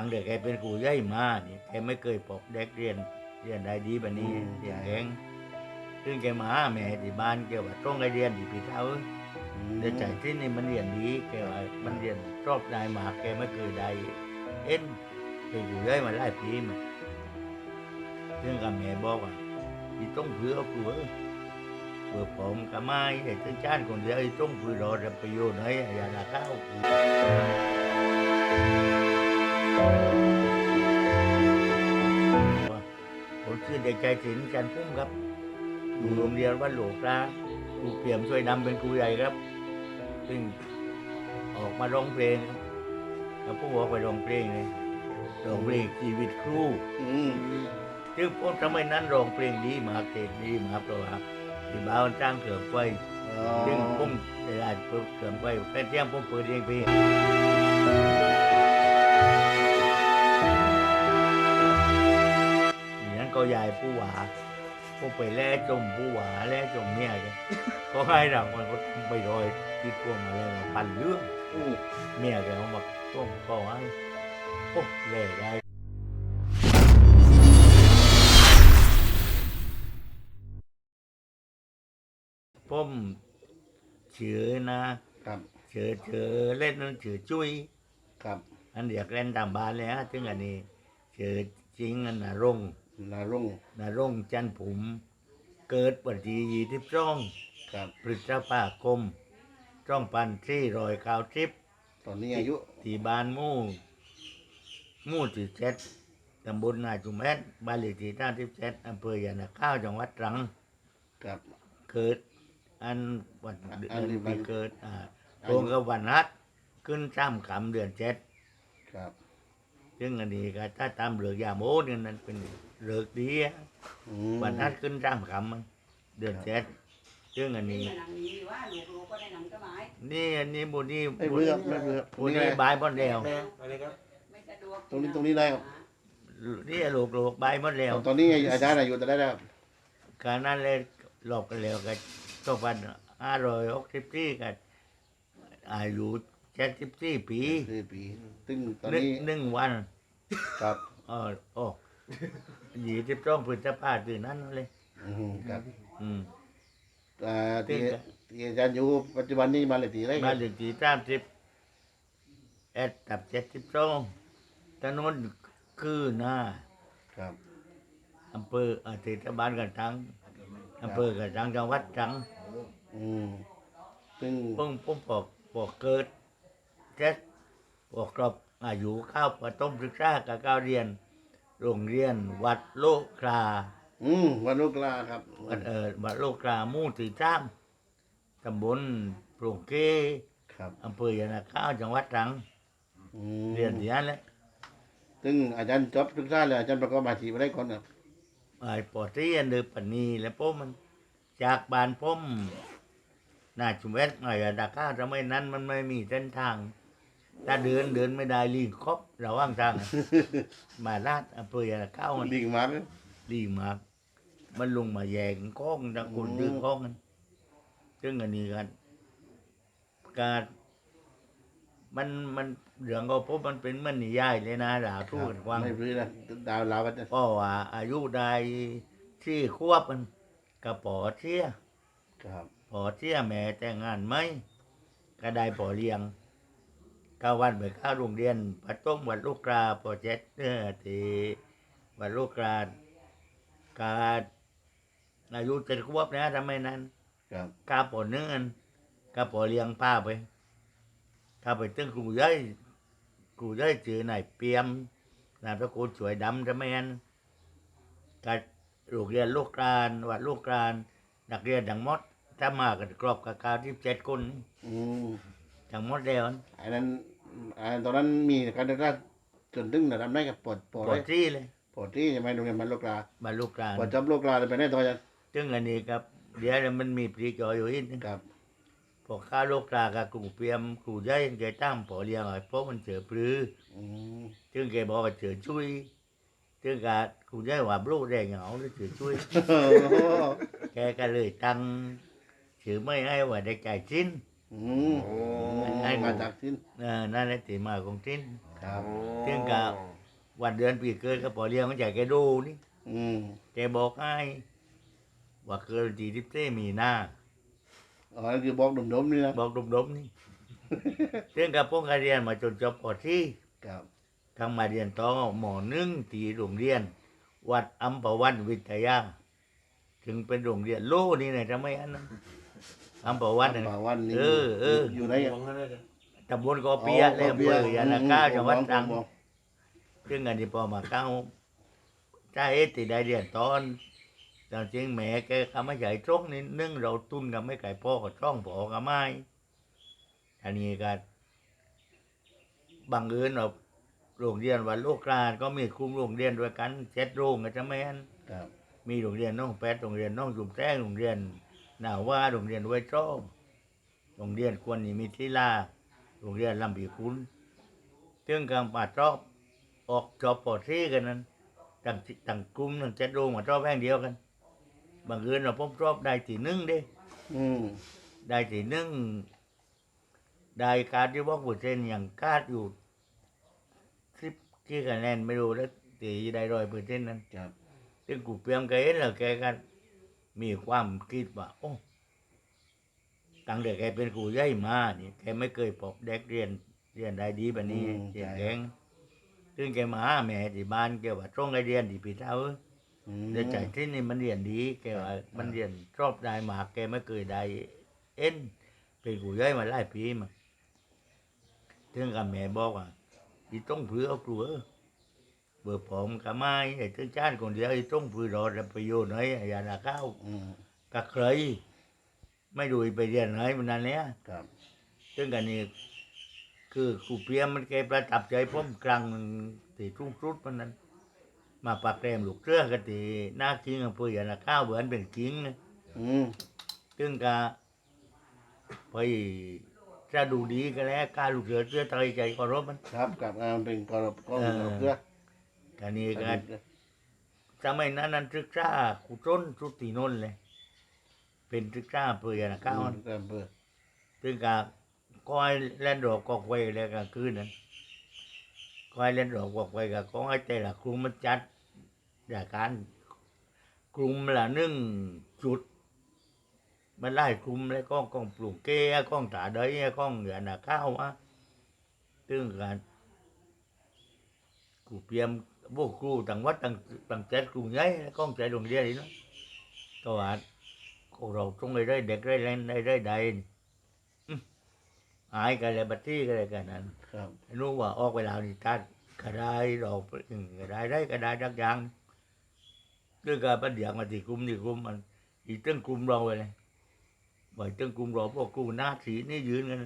ตั้งแต่แกเป็นครูใหญ่มาเนี่ยแกไม่เคยปอกเด็กเรียนเรียนได้ดีแบบนี้อืมเรียนแข็งซึ่งแกมาหาแม่ที่บ้านแกว่าต้องไปเรียนที่ปีเท้าแต่ใจที่นี่มันเรียนดีแกว่ามันเรียนชอบได้มากแกไม่เคยได้เอ็นแกอยู่เยอะมาหลายปีมาซึ่งกับแม่บอกว่าที่ต้องเพื่อเพื่อเพื่อผมกับไม้แต่ถึงชาติคนเดียวที่ต้องเพื่อรอจะประโยชน์ให้อย่าละเข้า ผมชื่อเด็กใจศิลป์จันทร์พุ่มครับ อยู่โรงเรียนวัดหลวงปลาครูเปี่ยมช่วยนำเป็นครูใหญ่ครับ ซึ่งออกมาร้องเพลงครับแล้วผู้บอกไปร้องเพลงเลยร้องเพลงชีวิตครูอืมซึ่งผมทำไมนั้นร้องเพลงดีมากเก่งดีมากเพราะว่าที่บ้านจ้างเขื่อนไฟอ๋อซึ่งผมได้อ่านเขื่อนไฟแค่เที่ยงผมเปิดเองเพ ก็ยายผู้หวาผมไปแล่จมผู้หวาแล่จมเนี่ยกันก็ให้รางวัลก็ไปรอยที่พวงมาแล้วมาพันเรื่องอืมเมียแกเขาบอกต้มก็ให้โอ้เล่ได้ผมชื่อนะครับชื่อชื่อเล่นนั่นชื่อจุ้ยครับ อันเดียกเล่นตามบ้านเลยฮะถึงอันนี้ชื่อจริงอันนารงค์ นารุ่งนารงค์จันทร์ผม เกิดวันที่ยี่สิบสองครับ พฤษภาคมจ้องพันที่รอยข้าวทิพย์ตอนนี้อายุที่บ้านหมู่หมู่ที่เจ็ดตำบลนาจุมแอนบ้านเลขที่ท่าที่เจ็ดอำเภอยานาข้าวจังหวัดตรัง ครับ เกิด อันวันอันเดือัอนนนี้วัน ปีเกิดอ่าอายุตรงกับวันนัดขึ้นจ้ำขำเดือนเจ็ดครับ ซึ่งอันนี้ก็ถ้าตามเลือกยาโมเนี่ยนั่นเป็น เลือกดีอะอืมวันนัดขึ้นจ้ำขำมันเดือนเจ็ดซึ่งอันนี้นี่มันหนังนี้ว่าลูกลูกก็ได้หนังก็ไม้นี่อันนี้บุนี้ไม่เบื่อไม่เบื่อบุนี้บายหมดแล้วไม่สะดวกตรงนี้ตรงนี้ได้ครับ นี่ลูกลูกบายหมดแล้วตอนนี้อาจารย์อายุจะได้แล้วการนั้นเลยหลอกกันแล้วกันสองพันห้าร้อยหกสิบสี่กันอายุเจ็ดสิบสี่ปีสี่ปีซึ่งตอนหนึ่งนี้หนึ่งวันครับ เออโอ้ ยี่สิบสองพฤษภาตื่นนั้นเลย อืมครับอืม อ่าที่ซึ่งที่อาจารย์อยู่ปัจจุบันนี้มาเลยตีอะไรคมารับถึงที่สามสิบเอ็ดกับเจ็ดสิบสองถนนคือหน้าครับอำเภออาเทศบาลกันทังอำเภอกันทังจังหวัดตรังอืมซึ่งผมผมบอกบอกเกิดเจ็ดบอกครบอายุเข้าประถมศึกษากับก้าเรียน โรงเรียนวัดโลกราอืมวันลูกลาครับวัดเออวัดโลกราหมู่ที่สามตำบลโปร่งเกครับอำเภอยานาข้าวจังหวัดตรังอืมเรียนที่นั่นแหละซึ่งอาจารย์จบศึกษาเลยอาจารย์ประกอบอาชีพอะไรก่อนครับไอ้ปอเตียนเดือปนีแล้วผมมัน จากบ้านผมน่าจุเวทหน่อยอะดาข้าวทำไมนั้นมันไม่มีเส้นทาง ถ้าเดินเดินไม่ได้ลิงครบระหว่างทางอะมาลาดอำเภอยานาข้าวมันดีมากเลยดีมากมันลงมาแยงก้องตะกุนอืมดื้อก้องกันซึ่งอันนี้กัน การมันมันเรื่องก็พบมันเป็นเหมันนิยายเลยนะดาวทูกันกว้างไม่พื้นนะดาวลาวกันจะเพราะว่าอายุได้ที่ควบมันกับปอเที่ยครับ ปอเที่ยแม่แต่งงานไหมก็ได้ปอเลี้ยง ก็วันไปเข้าโรงเรียนปัดต้มวัดลูกกราปอเจ็ดเออที่วัดลูกกราการอายุเจ็ดควบนะทำไมนั้นครับกาปอเนื่อนกาปอเลี้ยงป้าไปข้าไปตึ้งครูย่อยครูย่อยจือไหนายเปียมนามสกุลสวยดำทำไมนั้นก็ลูกเรียนลูกกรานวัดลูกกรานนักเรียนทั้งหมดถ้ามากันกรอบกับกาวที่เจ็ดคนอืมทั้งหมดแล้ว อันนั้นอันตอนนั้นมีการศึกษาจนถึงระดับไหนกับปอดปอดปอที่เลยปอดที่ใช่ไหมโรงเรียนมันลูกลามาลูกกรานปอดจบลูกลาเลยไปได้ต่อจะซึ่งอันนี้ครับ เดี๋ยวมันมีปรีจอยอยู่อีกนึงครับพอข้าลูกกรากับครูเปียมครูย่อยแกตั้งปอเลี้ยงไอ้พวกมันเจอปรือ อืมซึ่งแกบอกว่าเจอช่วยซึ่งกาครูย่อยว่าบลูกแดงเหงาหรือเจอช่วย โอ้โหแกก็เลยตั้งชื่อไม่ให้ว่าได้ใจชิ้น อืมมาจากที่เออนั่นแหละที่มาของชิ้นอ๋อครับเที่ยงกับวันเดือนปีเกิดก็พอเลี้ยงมันใหญ่แกดูนี่อืมแกบอกให้ว่าเกิดดีทิพเต้มีหน้า อ๋อนั่นคือบอกดมๆนี่นะบอกดมๆนี่เรื่องกับพวกการเรียนมาจนจบปอที่ครับทั้งมาเรียนต่อหมอหนึ่งที่โรงเรียน วัดอัมพวันวิทยา ถึงเป็นโรงเรียนโลนี่นะทำไมอันนั้น อัมพวันน่ะป่าวันนี้เออเอออ ยู่ไหนอะตำบลกอเปียะและอำเภอยานาก้าจังหวัดตรังอืมซึ่งอันนี้พอมาเข้าจ้าเอติได้เรียนตอนแต่จริงแหม่แกก็ไม่ใหญ่ตรงนี่นึ่งเราตุนกับไม่ไก่พ่อกับช่องพ่อกับไม่อันนี้ก็บังเอิญเราโรงเรียนวันโลกราชก็มีคุมโรงเรียนด้วยกันเจ็ดโรงก็จะไม่อันครับมีโรงเรียนน้องแปดโรงเรียนน้องจุ่มแจ้งโรงเรียนห นาว่าโรงเรียนไว้จ้องโรงเรียนควรนิมิตรลีลาโรงเรียนลำปีคุณเรื่องการป่าชอบออกจอบปอดซี่กันนั้นต่างต่างกลุ่มต่างเจ็ดโรงมาชอบแห่งเดียวกันบางเอิญเราพบชอบได้ที่หนึ่งเด้อืมได้ที่หนึ่งได้การที่ว่าเปอร์เซ็นต์อย่างคาดอยู่สิบที่คะแนนไม่รู้แล้วตีได้ร้อยเปอร์เซ็นต์นั้นครับซึ่งกูเปรียมแกเห็นแล้วแกก็ มีความคิดว่า โอ้ตั้งแต่แกเป็นครูใหญ่มานี่แกไม่เคยพบเด็กเรียนเรียนได้ดีแบบนี้เรียนแข็งซึ่งแกมาหาแม่ที่บ้านแกว่าตรงไอเรียนดีปีเท่าอืม เดี๋ยวใจที่นี่มันเรียนดีแกว่ามันเรียนชอบได้มากแกไม่เคยได้เอ็นเป็นครูใหญ่มาหลายปีมาถึงกับแม่บอกว่าอีต้องเพื่อเอาครูเออ เบอร์ผมกับไม้ไอ้ตึ้งชาติคนเดียวไอ้ต้องพือรอดไปอยู่ไหนไอ้ยานาข้าวอืมกับใครไม่ดูไปเรียนไหนมันนั่นเนี่ยครับซึ่งกันนี่คือครูเพียมมันแกประทับใจผมกลางตีทุ่งรุดมันนั้น มาปากแรมลูกเสื้อกันตีหน้าคิงอำเภอยานาข้าวเหมือนเป็นคิงนะ อืมซึ่งกาไปจะดูดีก็แล้วการลูกเสือเสื้อไทยใจเคารพมัน ครับกับงานเป็นกรอบกล้องเออกรอบเพื่อ กันนี่ก็สมัยนั้นนั้นศึกษาคุต้นสุตินนท์เลย เป็นศึกษาเพื่อนะก้าวอืมครับเพื่อถึงกับก้อยเล่นดอกกอกไว้แล้วกลางคืนนั้นก้อยเล่นดอกกอกไว้กับก้อยแต่ละกลุ่มมันจัดจากการกลุ่มละหนึ่งจุด มันไล่กลุ่มแล้วก็กองปลูกเก้กองตาเดยกองเหนือน่ะข้าวมาถึงกันกูเตรียม พวกครูต่างวัดต่างต่างเจ็ดกลุ่มใหญ่แล้วกองใจโรงเรียนนี่เนาะก็ว่าพวกเราต้องได้เด็กได้เล่นได้ได้ใดนี่อื้อหายกันเลยบัตรี่กันเลยกันนั้นครับรู้ว่าออกเวลานี่ตัดกระไดดอกอืมกระไดได้กระไดดักอยางด้วยการปัญญามาที่กลุ่มที่กลุ่มมัน อีกตั้งกลุ่มเราไปเลยบ่อยตั้งกลุ่มเราพวกกลุ่มหน้าสีนี่ยืนกัน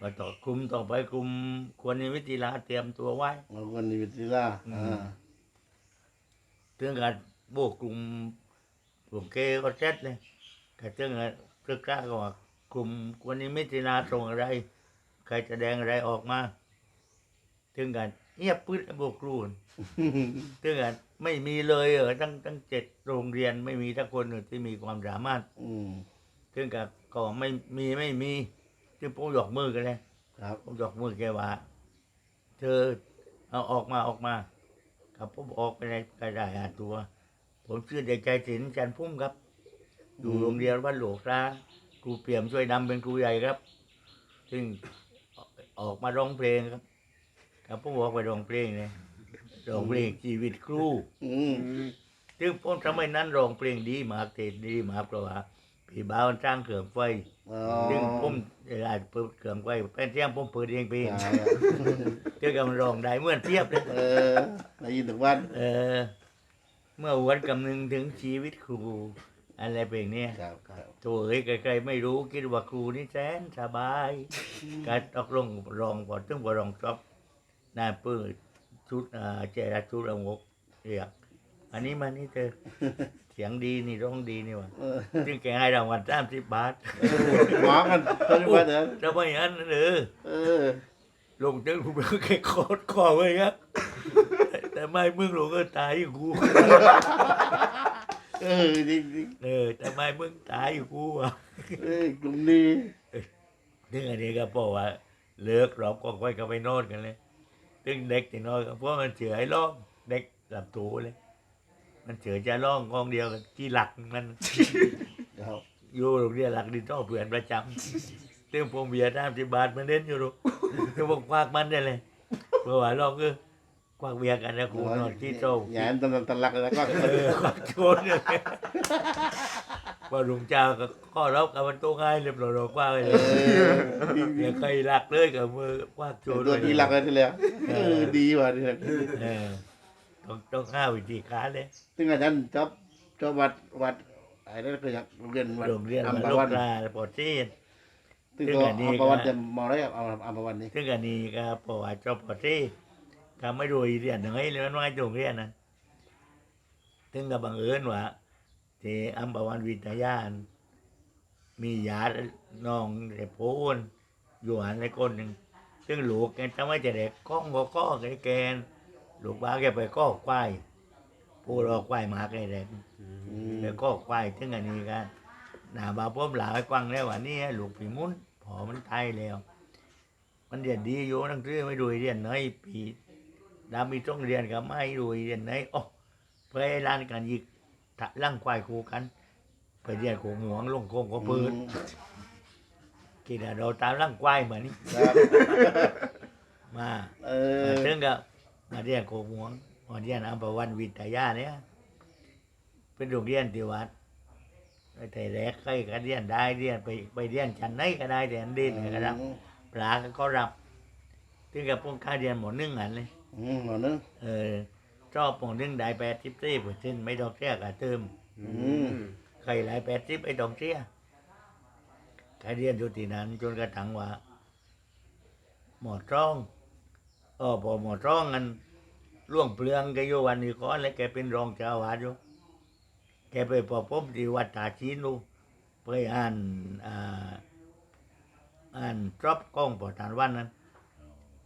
มาต่อกลุ่มต่อไปกลุ่มควรนิมิติลาเตรียมตัวไว้เอาคนนี้วิทยาอืมอ่าเรื่องการโบกกลุ่มกลุ่มเกย์ก็เซ็ตเลยแต่เรื่องการศึกษาก็ว่ากลุ่มควรนิมิติลาตรงอะไร ใครแสดงอะไรออกมาถึงกันเงียบปื้ดโบกกลุ่มถึงกันไม่มีเลยเออตั้งตั้งเจ็ดโรงเรียนไม่มีทักคนเลยที่มีความสามารถอืม ถึงกับก็ไม่มีไม่มี ถึงผมยกมือกันเลยครับ ผมยกมือแกว่า เธอเอาออกมาออกมา ครับผมออกไปในกระดาษอ่านตัว ผมชื่อเด็กใจศิลป์จันทร์พุ่มครับ อยู่โรงเรียนวัดหลวงพระครูเปี่ยมช่วยนำเป็นครูใหญ่ครับ ซึ่งออกมาร้องเพลงครับ ครับผมออกไปร้องเพลงเลยร้องเพลงชีวิตครู อืม ซึ่งผมสมัยนั้นร้องเพลงดีมากเทศดีมากเพราะว่า พี่บ่าวสร้างเครื่องไฟอ๋อซึ่งผมเวลาเปิดเครื่องไฟเป็นเสียงผมเปิดเองเพลงใช่อะเกี่ยวกับร้องได้เหมื่อนเทียบเลยเออได้ยินถึงวัน เออ เมื่อวันกำนึงถึงชีวิตครู อะไรเพลงเนี้ยครับครับตัวเอ้ยใครๆไม่รู้คิดว่าครูนี่แสนสบาย การตกลงรองพอถึงพอรองจบนายปื้ดชุดอ่าเจราชุดละงกเรียกอันนี้มานี่เธอเสียงดีนี่ร้องดีนี่หว่าเออซึ่งแกให้รางวัลสามสิบบาทหมากันตอนนี้ว่าเดินทำไมอันนั้นเออเออลงถึงกูแกคอดคอไว้ครับแต่ไม่มึงลงก็ตายอยู่กูเออจริงจริงเออแต่ไม่มึงตายอยู่กูอะๆเอ้ยกลุ่มนี้ถึงอันนี้ก็บอกว่า เลิกร้องก็ค่อยก็ไปโน่นกันเลยถซึ่งเด็กที่น้อยก็เพราะมันเฉือไอ้ร้องเด็กหลับตูเลย มันเฉือจะร้องกองเดียวกับที่หลักมัน ครับอยู่โรงเรียนหลักดินท่อเพื่อนประจำซึ่งผมเบียร์ตามที่บาทมันเล่นอยู่หรอกคือผมควักมันได้เลยเพราะว่าเราคือควักเบียร์กันนะครูนอนที่โต๊ะอย่าให้ตำตำลักแล้วก็เออควักโจนเลยว่าลุงเจ้าก็ข้อรับกับมันโตัวง่ายเรียบร้อยเราควักเลยเอออย่าใครหลักเลยกับมือควักโจนตัวที่รักเลยทีเดียวเออดีว่ะที่รักเออ ต้องต้องห้าวิธีการเลยซึ่งอาจารย์จบจบวัดวัดอะไรนั่นคือจากโรงเรียนวัดโรงเรียนอัมมาพลูวักนลาปอดที่ซึ่งซึ่งก็อันนี้อัมพวันก็จะมองได้เอาอัมพวันนี่ซึ่งอันนี้ก็ปว่าจบปอดที่ก็ไม่รู้อีเรียนยังไงเลยมันว่าโรงเรียนนั้นซึ่งก็บังเอิญว่าที่อัมพวันวิทยาอันมีญาติน้องเด็กโพนอยู่หันในคนหนึ่งซึ่งลูกแกจะไม่จะเด็กก้องก็ก้อแกแกน ลูกบ้าแกไปก้อควายผู้รอควายหมาแกเด็กอืมแล้วก็ควายถึงอันนี้กันหน้าบาพ่อมหลาให้กว้างแล้วว่านี่ลูกผีมุนพอมันตายแล้ว มันเรียนดีอยู่หนังสือไม่ดูเรียนไหนปีดามีต้องเรียนกับไม่ดูเรียนไหนโอ้ไปร้านกันยิกทะลั่งควายคู่กันไปเรียนของหวงลงโคงก็ปืนกินเราตามลั่งควายเหมือนนี่ครับมาเอมาอถึงก็ มาเรียนโคงหวงมาเรียนอัมพวันวิทยาเนี่ยเป็นโรงเรียนที่วัดแต่แรกใครก็เรียนได้เรียนไปไปเรียนชั้นไหนก็ได้แต่อันเด่นก็รับปลาก็รับถึงกับพวกข้าเรียนหมดนึ่งอันเลยอืมหมอนึงเออชอบหมดนึ่งได้แปดสิบสี่เปอร์เซ็นต์ไม่ต้องเสียกับเติมอืมใครหลายแปดสิบไม่ต้องเสียใครเรียนอยู่ที่นั้นจนกระทั่งว่าหมอจ้อง เออพอหมอจ้องกันล่วงเปลืองแกอยู่วันนี้ก่อนแล้วแกเป็นรองเจ้าอาวาสอยู่แกไปพบผมที่วัดตาชีนูไปอ่านอ่าอ่านจอบกล้องปอทานวันนั้น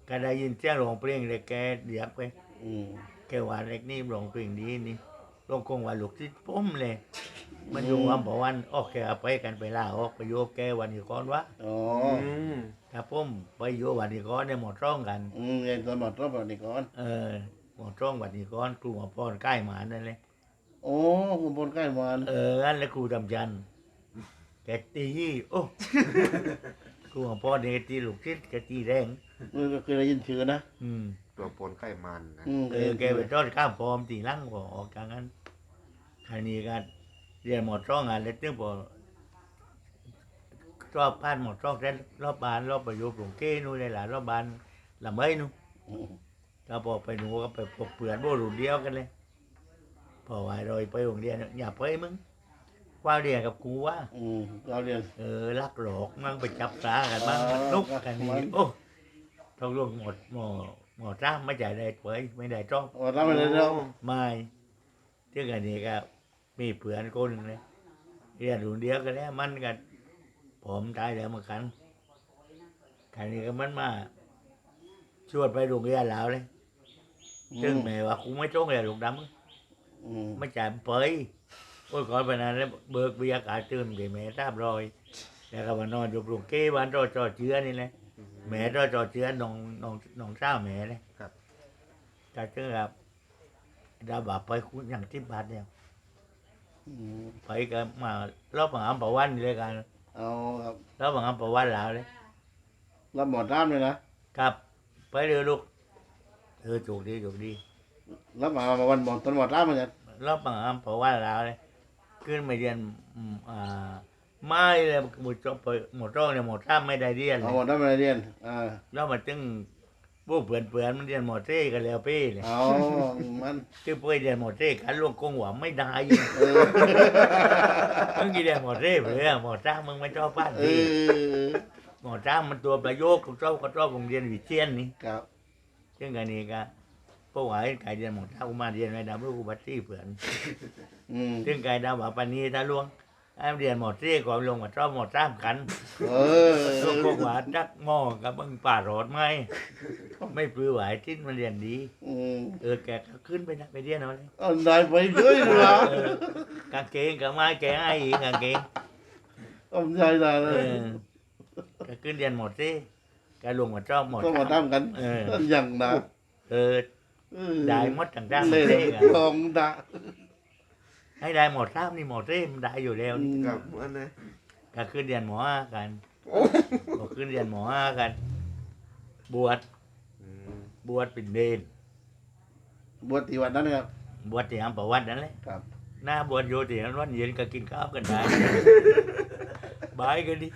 ก็ได้ยินเสียงร้องเพลงเลยแกเดียกไปอืมแกว่าเล็กนี่ร้องเพลงดีนี่ร้องคงว่าลูกที่ผมเลย มันอยู่อำเภอวันออกแกเอาไปกันไปล่าออกไปโยกแกวันนี้ก่อนวะอ๋อ ถ้าผมไปโยวันนี้ก่อนเนี่ยหมดร้องกัน อืมเรียนตอนหมอต้นแบบนี้ก่อน เออหมดร้องวันนี้ก่อนครูหมอพรใกล้หมานั่นเลยโอ้คุณบนใกล้วันเอองั้นแล้วครูดำจันทร์แกตีโอ้ครูหมอพรเนี่ยแกตีลูกชิดแกตีแรง เออก็เคยได้ยินชื่อนะอืม ตัวปนไขมันนะอืมเออแกไปทอดข้ามพร้อมตีลั่งพอออกจากนั้นคันนี้กันเรียนหมดช่องอะแล้วตึ้งพอ รอบบ้านหมดช่องแล้วรอบบ้านรอบประโยชน์หลวงเก้นู่นเลยหล่ะรอบบ้านลำไม้นู่นอืมก็พอไปหนูก็ไปพบเปื่อนโบรุ่นเดียวกันเลยพอวายรอยไปโรงเรียนอย่าไปมึงว่าเรียนกับกูว่าอืมเราเรียนเออลักหลอกมั่งไปจับปลากันมั่งอ๋อมันนุกกันมันี่นโอ้ทองลงหมดหมอหมอจ้าไม่จ่ายได้เผยไม่ได้จ้องว่าเราไม่ได้เราไม่เรื่องอันนี้ก็มีเพื่อนคนหนึ่งเลยเรียนรุ่นเดียวกันแล้วมันกัน ผมตายแล้วเหมือนกันคราวนี้ก็มันมาชวนไปโรงเรียนแล้วเลยซึ่งแม่ว่ากูไม่จ้องเลยลูกดำอืมไม่จ่ายเปยโอ้ยก่อนไปนานแล้วเบิกเบียร์กาตื่นกับแม่ทราบรอย แล้วก็มานอนอยู่ปลุกเก้วันรอจอเชื้อนี่แหละแม่รอจอเชื้อน้องน้องน้องเจ้าแม่เลยครับจากเจ้าครับดาบาไปคุณอย่างที่บาทเนี่ยอืมไปก็มารอบมาอัมปวันนี่เลยกัน เอาครับรอบมาอัมปวันแล้วเลย รับหมอด้ามเลยนะครับ ไปเรือลูกเออจูกดีจูกดี รับมาวันหมอต้นหมอด้ามเหมือนกันรอบมาอัมปวันแล้วเลยขึ้นมาเรียนอืมอ่าไม่เลยหมดจบไปหมดร่องเนี่ยหมดท่าไม่ได้เรียนเลเอายหมอด้ามมาเรียนอ่า แล้วมาตึง พวกเปื่อนเปื่อนๆมันเรียนหมดเท่กันแล้วพี่เลยเอามันที่เพื่อเรียนหมดเท่กันลวงกงหวังไม่ได้เออมึงกี่เรียนหมดเท่เพื่อหมดจ้างมึงไม่ชอบบ้านเอพี่อหมอจ้างมันตัวประโยคเขาชอบเขาชอบโรงเรียนวิเชียนนี่ครับซึ่งกันนี้ก็พวกหวายไก่เรียนหมดจ้างกูมาเรียนไม่ได้เพื่อกูบัตรที่เพื่อนอืมซึ่งไก่ดาวว่าปันนี้ถ้าลวง ไอ้เรียนหมดเท่ก่อนลงมาชอบหมดจ้างกันเออลูกพวกหวานจักหม้อกับมึงป่าโรดไหมไม่ปลื้อไหวทิ้นมันเรียนดี อืมเออแกก็ขึ้นไปนะไปเรียนเอาเลยเอาได้ไปด้วยเหรอเออกางเกงกับไม้แกให้อีกกางเกงเอาใจได้เลเอยอก็ขึ้นเรียนหมดสิแกลงมาชอบหมดก็หมอด้ามกันเออ อย่างนะเออเออได้หมดต่างๆเลยเท่อะ ลองดะ ให้ได้หมดทราบนี่หมดเท่มันได้อยู่แล้วนี่ครับอันนี้ก็ขึ้นเรียนหมอกันโอ้ก็ขึ้นเรียนหมอกัน บวชอืมบวชเป็นเดนบวชที่วัดนั้นครับ บวชที่อำประวัตินั่นแหละครับหน้าบวชโยที่นั้นวันเย็นก็กินข้าวกันได้บายกันดิ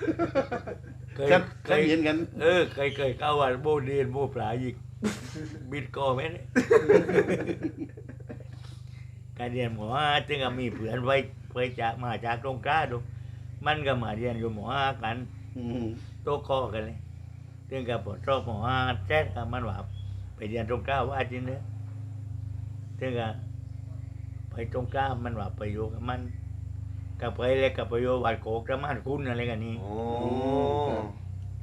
เคยครับเคเคยยเห็นกัน เออเคยเคยเข้าวัดโบเดียนโบปลาอีกบิดคอไหมเนี่ย การเรียนหมอจึงก็มีเพื่อนไว้ไว้จากมาจากตรงกล้าดูมันก็มาเรียนอยู่หมอกันอืมโต๊ะคอกันเลยจึงก็ปวดชอบหมอแจ๊ดก็มันว่าไปเรียนตรงกล้าว่าจริงเนอะจึงก็ไปตรงกล้ามันว่าไปอยู่กับมันกับไปเลยกับไปอยู่วัดโกกระมานคุณอะไรกันนี่โอ้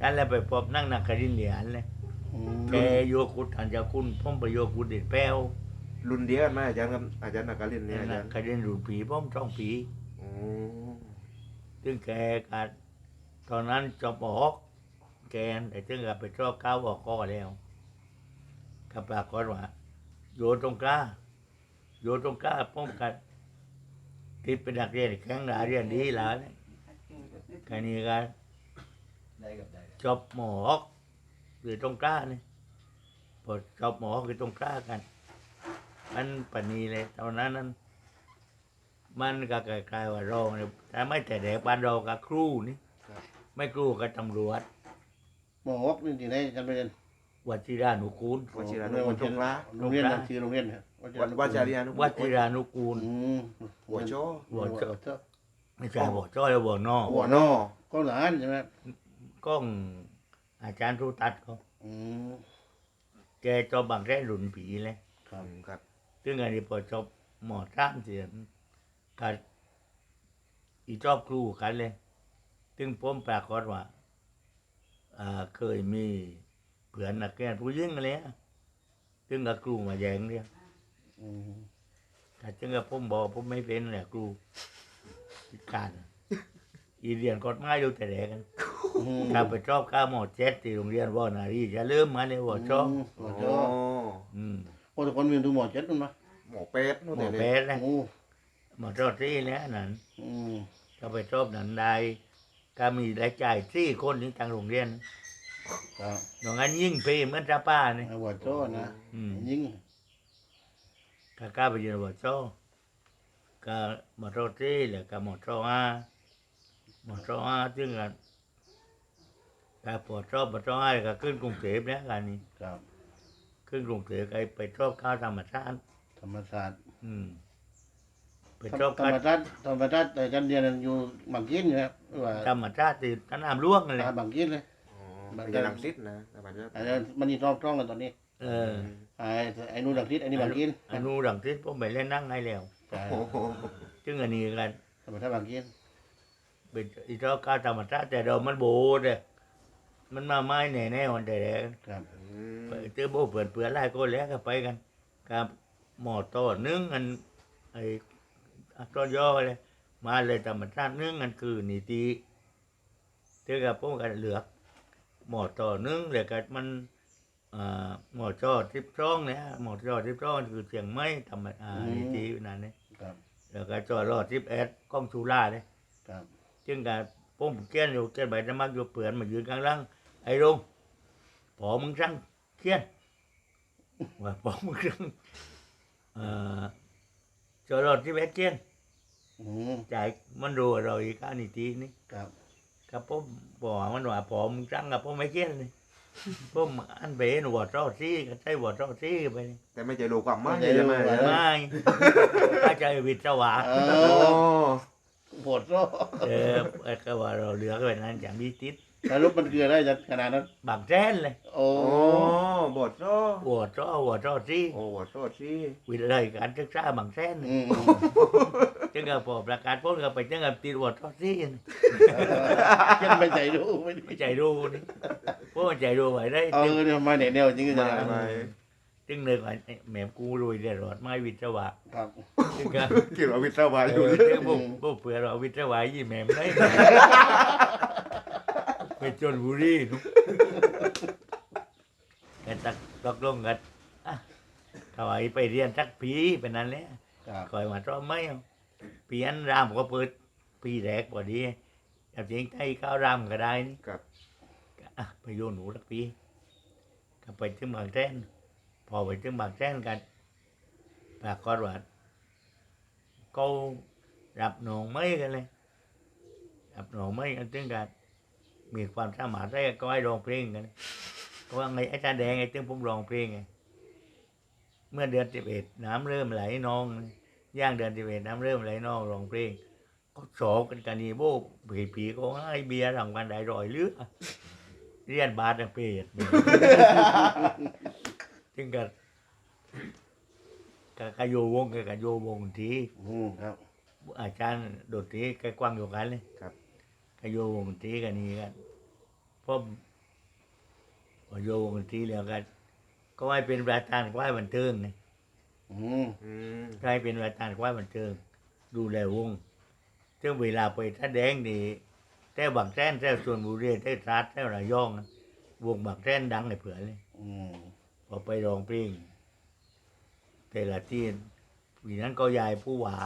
นั่นแหละไปพบนั่งนักคดินเหรียญเลยอืมแกโยกุดอันจะคุณพ่อมไปโยกุดเด็ดแป้ว รุ่นเดียวกันไหมอาจารย์ครับอาจารย์นักการเรียนเนี่ยอานัจากรย์คดินรุ่นผีพ่อมช่องผีโอ้ซึ่งแกกัดตอนนั้นจบออกแกนแต่ซึ่งก็ไปชอบก้าวออกก็แล้วก็ปรากฏว่าโยนตรงกล้าโยนตรงกล้าป้องกันที่เป็นนักเรียนแข็งหนาเรียนดีแล้วเนี่ยแค่นี้ก็จบหมออกหรือตรงกล้าเนี่ยพอจบหมอคือตรงกล้ากัน มันปานนีเลยตอนนั้นนั้น มันก็คล้ายๆว่ารองเนี่ยแต่ไม่แต่เด็กบ้านเรากับครูนี่ไม่ครูกับตำรวจหมอฮอกนี่ที่ไหนกันไปเรียนวัชิรานุกูล วชิรานุกูลตรงละโรงเรียนนะชื่อโรงเรียนครับวันวจารียนุวัชิรานุกูล อืมหัวโจหัวโจ้ โจ้ไม่ใช่หัวจ้อยหัวนอกหัวนอก็หลานใช่ไหมกล้องอาจารย์ทุตัดเขาอืมแกจอบบังแร่หลุนผีเลย ครับ ครับ ซึ่งอันนี้พอจบหมอท่ามเสียงกันอีจอบครูกันเลยซึ่งผมปรากฏว่าอ่าเคยมีเพื่อนนักเรียนผู้หญิงอะไรอะซึ่งกับครูมาแย่งเนี่ยอืมถ้าจึงกับผมบอกผมไม่เป็นแหละครูพิการอีเรียนกฎหมายอยู่แต่แรกกันอืมถ้าไปชอบข้าวหมอเจ็ดที่โรงเรียนว่านารีจะเริ่มมาในหัวชอบมหมอโจ้โอ้อืม โอ้ทุกคนมีทุกหมอเจ็ดมั้ยมั้ยหมอเป็ดนู่นหมอเนี่ยแปดเลยโอ้หมอชอบที่แล้วนั่นอืมก็ไปชอบนั้นได้ก็มีรายจ่ายที่คนนี้ทางโรงเรียนครับดังนั้นยิ่งเพเหมือนจ้าป้านี่หมอโจ้นะอืมยิงก็กล้าไปยืนหัวชอบก็หมอชอบที่แล้วก็หมอชอบอาหมอชอบอาซึ่งกันก็ปวดชอบหมอชอบอาก็ขึ้นกรุงเทพเนี่ยกันนี่ครับ ขึ้นกรุงเทพก็ไปชอบข้าวธรรมชาติธรรมศาสตร์อืมไปธรชอบรข้าวมศาสตร์ธรรมศาสตร์แต่จันเรียนอยู่บางกินอยู่ครับว่าธรรมชาติที่ท่านน้ำล่วงนั่นแหละบางกินเลย อ๋อเป็นลังซิดนะอาจารย์อันนี้มันนี่ต้องต้องกันตอนนี้เออไอ้ไอ้นู่นบางกินไอ้นี่บางกินอนุดังที่ผมไปเล่นนั่งให้แล้วใช่โอ้โหจึงอันนี้กันธรรมศาสตร์บางกินเป็นอีชอบข้าวธรรมชาติแต่เรามันโบดเลยมันมาไม้แน่แน่วันแต่แรกครับอืม ไปเจอโบเปื่อนเปื่อนไล่ก็แล้วก็ไปกันกับหมอต่อนึ่งอันไอ้อักษรย่อเลยมาเลยธรรมชาตินึ่งอันคือนิติเจอกับพวกกันเหลือกหมอต่อนึ่งเลยก็มันอ่าหมอจอทิพย์ช่องเนี่ยหมอจอทิพย์ช่องคือเสียงไม้ธรรมอ่านิตินั่นเนี่ยครับแล้วก็จอรอดทิพย์แอดกล้องชูล่าเลยครับจึงกับผมเกี้ยนอยู่เกี้ยนใบน้ำมันอยู่เปลือนมายืนกลางล่างไอ้ลุง พอมึงสั่งเกี้ยนว่าพอมึงสั่งเอ่อจอรอดทิพย์แอดเกี้ยนอืมจ่ายมันรู้ว่าเราอีกอันนี้ทีนี่ครับกับผมบอกว่ามันว่าพอมึงสั่งกับผมไม่เกี้ยนเลยผมอันเบนหัวเจ้าซี่ก็ใช้หัวเจ้าซี่ไปนี่แต่ไม่จะรู้ความหมายใช่ไหมอาจารย์ไม่ถ้าใจวิศวะเอโอ้อปวดร้อเออไอ้ก็ว่าเราเหลือก็เป็นนั้นอย่างมีติด แล้วรูปมันคืออะไรจะขนาดนั้น บางแทนเลยโอ้โอ้บทโซ่หัวเจ้าหัวเจ้าซี่โอ้บทโซ่สิวิเลยการศึกษาบางแสนอืมจึงกับพอประกาศพ้นก็ไปจึงกับติดวัดทอดซี่นี่ยังไม่ใจรู้ไม่ได้ไม่ใจรู้นี่เพราะมันใจรู้ไว้ได้เอจึงอเนี่ยมาเนี่ยแนวจริงๆจะมาไปจึงเลยว่าไอ้แหม่มกูรวยได้รอดไม่วิศวะครับจึงกับเกี่ยวกับวิศวะเออยู่อจึงพวกพวกเผื่อเราวิศวะยี่แหม่มได้ ไปจนบุรีนุ๊กกันตักตกลงกันอะเขาไอ้ไปเรียนสักปีเป็นนั้นแหละครับคอยมาชอบไหมเอาปีนั้นรามก็เปิดปีแรกพอดีแต่จริงไทยเข้ารามก็ได้นี่ครับ ก็อะไปโยนหนูสักปีก็ไปถึงบางแสนพอไปถึงบางแสนกันปรากฏว่าเขารับหนองไม่กันเลยรับหนองไม่กันถึงกัน มีความสามารถได้ก็ให้ร้องเพลงกันเพราะว่าไงอาจารย์แดงไอ้ถึงผมร้องเพลงไงเมื่อเดือนสิบเอ็ดน้ำเริ่มไหลนอง ย่างเดือนสิบเอ็ดน้ำเริ่มไหลนองร้องเพลงก็โศกกันกันนี่โบ้ผีผีก็ให้เบียร์ทำกันได้รอยเลือเรียนบาทเปรตจึงกับกับกโยวงกับกโยวงทีอืมครับ อาจารย์โดดทีใกล้กว้างอยู่กันเลยครับกโยวงทีกันนี่กัน พอพอโยวงทีแล้วกัน ก็ให้เป็นประธานควายบันเทิงไงอืมอืมกลายเป็นรายการควายบันเทิง ดูแลวงซึ่งเวลาไปแสดงนี่แต่บางแท่นแต่ส่วนบุรีแต่ตราดแต่ระยองนะวงบางแท่นดังเลยเผื่อเลยอืมพอไปร้องเพลงแต่ละที่วีนั้นก็ยายผู้หวา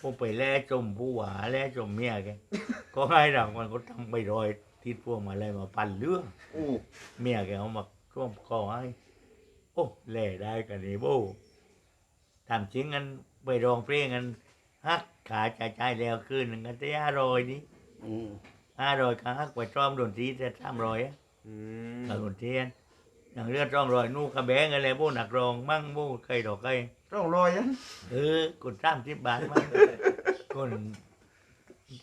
ผมไปแล่จมผู้หวาแล่จมเมียแกก็ให้รางวัลก็ทำไปรอย ทิศพวงมาอะไรมาปั่นเรื่องอู้เมียแกเอามาร่วมคอให้ โอ้แล่ได้กันนี่โบ้ทำจริงกันไปร้องเพลงกันฮักขาใจใจแล้วคืนหนึ่งกันที่ห้าร้อยนี่อืมห้าร้อยก็ฮักไปซ้อมดนตรีแต่สามร้อยอะอืมกับดนตรีอะอย่างเลือดร้องรอยนู่นกระแบงอะไรโบ้หนักรองมั่งโบ้ใครดอกใครร่องรอยยัน เออกดสามสิบบาทมั่งคน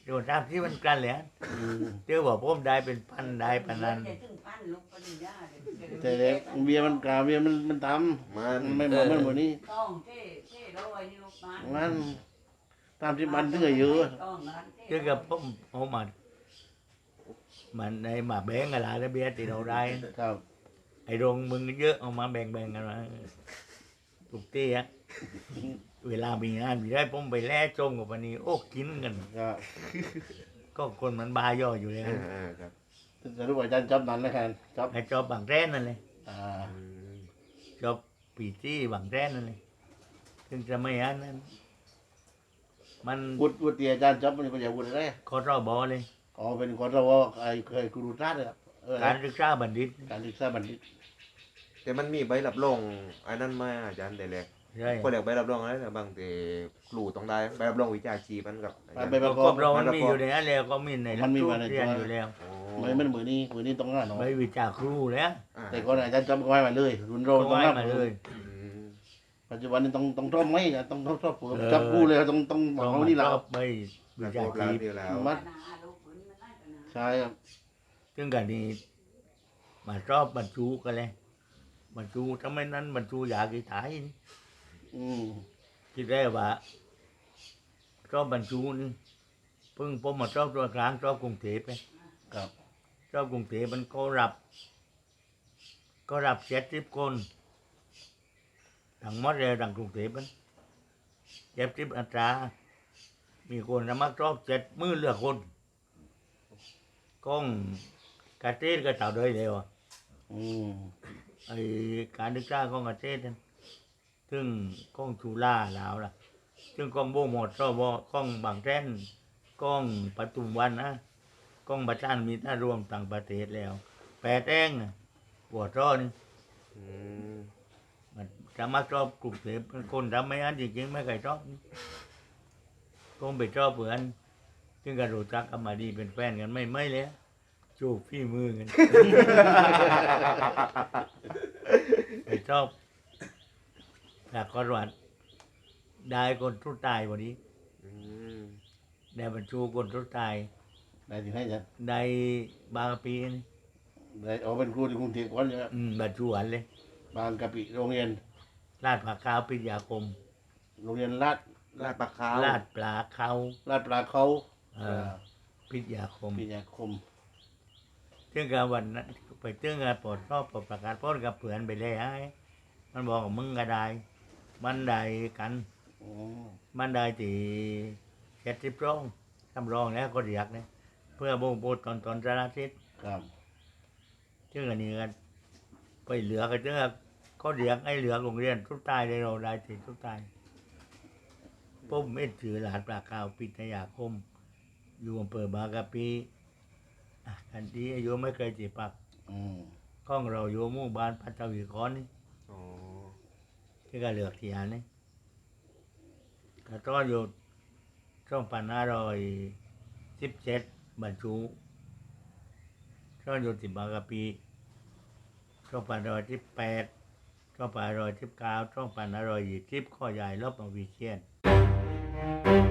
โดนสามสิบมันกันเลยอะอืมเจ้าบอกผมได้เป็นพันได้ปานนั้นจะถึงปั้นลูกปริญญาเลยแต่เด็กเบียร์มันกาเบียร์มันมันตำมัมันนไม่เหมือนมันหมดนี้ต้องเท่เท่ร้อยนี่ลูกมันมันตามที่มันเตื้อเยอะต้องนั้นเท่เจ้ากับผมเอามามันในมาแบ่งกันละแล้วเบียร์ที่เราได้ครับไอ้โรงมึงเยอะเอามาแบ่งแบ่งๆกันมาทุกที่อะ เวลามีงานมีได้ผมไปแล่จมกับวันนี้ โอ้กินกันครับก็คนมันบาย่ออยู่เลยอ่าอ่าครับสรุปว่าอาจารย์จอบนั้นนะครับจอบไอ้จอบบางแร้นนั่นเลยอ่าอืมจอบปีจี้บางแร้นนั่นเลยถึงจะไม่อันนั้น มันวุฒิวุฒิอาจารย์จอบมันเป็นอย่างวุฒิอะไรคอรอบอเลย อ๋อเป็นคนเราว่าไอ้เคยครูรัฐนะครับเออการศึกษาบัณฑิต การศึกษาบัณฑิตแต่มันมีใบรับรองอันนั้นมาอาจารย์แต่แรก ใช่ก็เรียกใบรับรองอะไรนะบางแต่ครูต้องได้ใบรับรองวิชาชีพมันกับอาจารย์ไปก็ประกคอรบบเรามันมีอยู่ในนั้นแล้วก็มีในหลัมักนมีสูมาตในรเรียนตัวอยู่แล้วโอ้ไม่ไม่เหมือนนี้เหมือนนี้ต้องง่ายเนาะไม่วิชาครูแล้วอ่าแต่ก่อนอาจารย์จอบก็ไว้มาเลย รุ่นเราก็ต้องไว้รับมาเลยอืมปัจจุบันนี้ต้องต้องท่อมไหมอาจารย์ต้องท่อมท่อมเออจับกู้เลยต้องต้องบต้ออกงว่านี่เราชอบไม่วิแล้วชาก็แล้ชีวพเดียวแล้วมันปัญหาลูกปืนมันได้ปัญหาใช่ครับซึ่งกันนี้มาชอบบรรจุกันเลยบรรจุทำไมนั้นบรรจุอยากกีตายนี่ อืมคิดได้ว่าชอบบรรจุนี่เพิ่งผมมาชอบตัวกลางชอบกรุงเทพเลยครับ ชอบกรุงเทพมันก็รับ ก็รับเจ็ดสิบคนทั้งหมดเลยทั้งกรุงเทพมันเจ็ดสิบอัตรา มีคนสมัครชอบเจ็ดมือเหลือคนก้องกระเทศก็เต่าเลยเดียวอะอืมไอการศึกษาของประเทศนั้น ซึ่งกล้องชูล่าแล้วล่ะซึ่งกล้องโบหมดก็บกล้องบางแท่นกล้องปทุมวันนะกล้องประชานมีถ้ารวมต่างประเทศแล้ว แปดแองน่ะหัวร้อนอืมมันสามารถชอบกลุ่มเสพคนทำไม่อันจริงๆไม่เคยชอบคงไปชอบเพื่อนซึ่งก็รู้จักกันมาดีเป็นแฟนกันไม่ไม่เลยจูบพี่มือกันไปชอบ แต่ก็วัดได้คนทุกตายวันนี้อืมได้บรรจุคนทุกตายได้ที่ให้อาจารย์ได้บางปีนี่ได้เอาเป็นครูที่กรุงเทพก่อนใช่ไหมอืมบรรจุอันเลยบางกะปิโรงเรียนลาดผักขาวปิยาคมโรงเรียนลาดลาดปลาขาวลาดปลาเขาลาดปลาเขาเออพิทยาคมพิทยาคมซึ่งกับวันนั้นไปซึ่งกับปลดรอบปลดประกาศพ้นกับเผื่อนไปเลยไอ้มันบอกว่ามึงก็ได้ มันได้กันอืมมันได้ที่เจ็ดสิบร้องทำรองแล้วก็เรียกเนี่ยเพื่อบ่งบอกตอนตอนสารทิศครับซึ่งอันนี้กันไปเหลือก็เจอเขาเลี้ยงไอ้เหลืองโรงเรียนทุกตายเลยเราได้ถึงทุกตายผมเอ็ดถือหลานปลาขาวปิทยาคม อยู่อำเภอบางกะปีอะทันทีอายุไม่เคยจีปักอืมข้องเราอยู่หมู่บ้านพัทวีคอนนี่ อ๋อ ที่ก็เหลือกที่อันนี่ก็ตออยู่ช่องปันห้าร้อยสิบเจ็ดบรรจุช่องอยู่ที่บางกะปีช่องปันร้อยสิบแปดช่องปันร้อยสิบเก้าช่องปันห้าร้อยยี่สิบข้อใหญ่รอบมาวิเชียน